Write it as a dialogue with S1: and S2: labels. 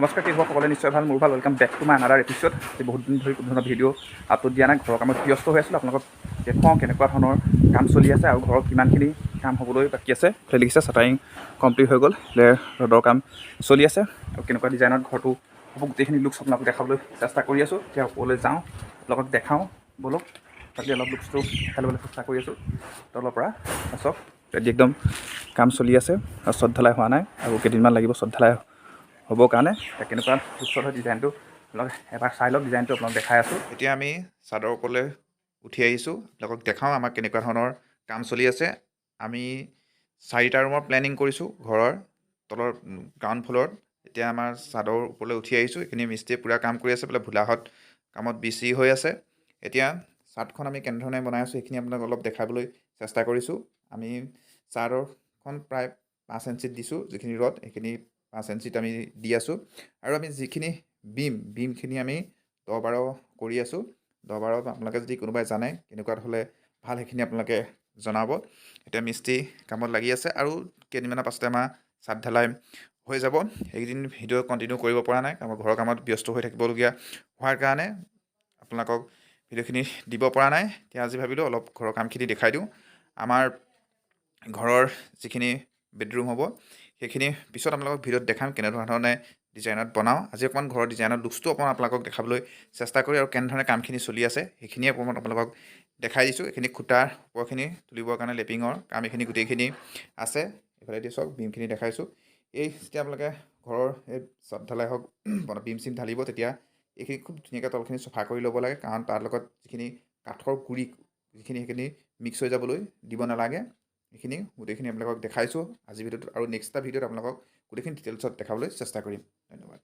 S1: নমস্কাৰ কৃষকসকলে নিশ্চয় ভালো, মোৰ ভালো। Welcome back to my another episode বহুত দিন ধৰি কোনো ধৰণৰ ভিডিঅ' আপলোড দিয়া নাই। ঘৰৰ কামত ব্যস্ত হৈ আছিলোঁ। আপোনালোকক দেখুৱাওঁ কেনেকুৱা ধৰণৰ কাম চলি আছে আৰু ঘৰৰ কিমানখিনি কাম হ'বলৈ বাকী আছে। এইফালে লিখিছে চাটাৰিং কমপ্লিট হৈ গ'ল। ৰ'দৰ কাম চলি আছে। আৰু কেনেকুৱা ডিজাইনত ঘৰটো হ'ব, গোটেইখিনি লুকছ আপোনালোকক দেখাবলৈ চেষ্টা কৰি আছোঁ। এতিয়া ওপৰলৈ যাওঁ লগত দেখাওঁ, ব'লক। তাকে অলপ লুকছটো দেখাই ল'বলৈ চেষ্টা কৰি আছোঁ। তলৰ পৰা চাওক একদম কাম চলি আছে। আৰু ঢালাই হোৱা নাই। আৰু কেইদিনমান লাগিব ঢালাই হ'বৰ কাৰণে কেনেকুৱা লুকছত হয় ডিজাইনটো আপোনালোকে এবাৰ চাই লওক, ডিজাইনটো আপোনালোক দেখাই আছোঁ।
S2: এতিয়া আমি চাদৰ ওপৰলৈ উঠি আহিছোঁ। আপোনালোকক দেখাওঁ আমাৰ কেনেকুৱা ধৰণৰ কাম চলি আছে। আমি চাৰিটা ৰুমৰ প্লেনিং কৰিছোঁ ঘৰৰ তলৰ গ্ৰাউণ্ড ফ্ল'ৰত এতিয়া আমাৰ চাদৰ ওপৰলৈ উঠি আহিছোঁ। এইখিনি মিস্ত্ৰীয়ে পূৰা কাম কৰি আছে বোলে ভোলাহঁত কামত বিচি হৈ আছে। এতিয়া চাদখন আমি কেনেধৰণে বনাই আছোঁ সেইখিনি আপোনাক অলপ দেখাবলৈ চেষ্টা কৰিছোঁ। আমি চাদৰখন প্ৰায় পাঁচ ইঞ্চিত দিছোঁ, যিখিনি ৰদ, সেইখিনি পাঁচ ইঞ্চিত আমি দি আছোঁ। আৰু আমি যিখিনি বিম বিমখিনি আমি দহ বাৰ কৰি আছোঁ দহ বাৰ আপোনালোকে যদি কোনোবাই জানে কেনেকুৱা হ'লে ভাল সেইখিনি আপোনালোকে জনাব। এতিয়া মিস্ত্ৰী কামত লাগি আছে আৰু কেইদিনমানৰ পাছতে আমাৰ চাদ ঢালাই হৈ যাব। এইকেইদিন ভিডিঅ' কণ্টিনিউ কৰিব পৰা নাই আমাৰ ঘৰৰ কামত ব্যস্ত হৈ থাকিবলগীয়া হোৱাৰ কাৰণে আপোনালোকক ভিডিঅ'খিনি দিব পৰা নাই। এতিয়া আজি ভাবিলোঁ অলপ ঘৰৰ কামখিনি দেখাই দিওঁ। আমাৰ ঘৰৰ যিখিনি বেডৰুম হ'ব সেইখিনি পিছত আপোনালোকক ভিডিঅ'ত দেখাম কেনেধৰণে ডিজাইনত বনাওঁ। আজি অকণমান ঘৰৰ ডিজাইনৰ লুকছটো অকণমান আপোনালোকক দেখাবলৈ চেষ্টা কৰি আৰু কেনেধৰণে কামখিনি চলি আছে সেইখিনিয়ে অকণমান আপোনালোকক দেখাই দিছোঁ। এইখিনি খুটাৰ ওপৰখিনি তুলিবৰ কাৰণে লেপিঙৰ কাম এইখিনি গোটেইখিনি আছে। এইফালেদি চাওক বিমখিনি দেখাইছোঁ। এই যেতিয়া আপোনালোকে ঘৰৰ এই চট ঢালাই হওক বিম চিম ঢালিব তেতিয়া এইখিনি খুব ধুনীয়াকৈ তলখিনি চফা কৰি ল'ব লাগে। কাৰণ তাৰ লগত যিখিনি কাঠৰ গুড়ি যিখিনি সেইখিনি মিক্স হৈ যাবলৈ দিব নালাগে। এইখিনি গোটেইখিনি আপোনালোকক দেখাইছোঁ। আজি ভিডিঅ'টোত আৰু নেক্সট এটা ভিডিঅ'ত আপোনালোকক গোটেইখিনি ডিটেইলছত দেখাবলৈ চেষ্টা কৰিম। ধন্যবাদ।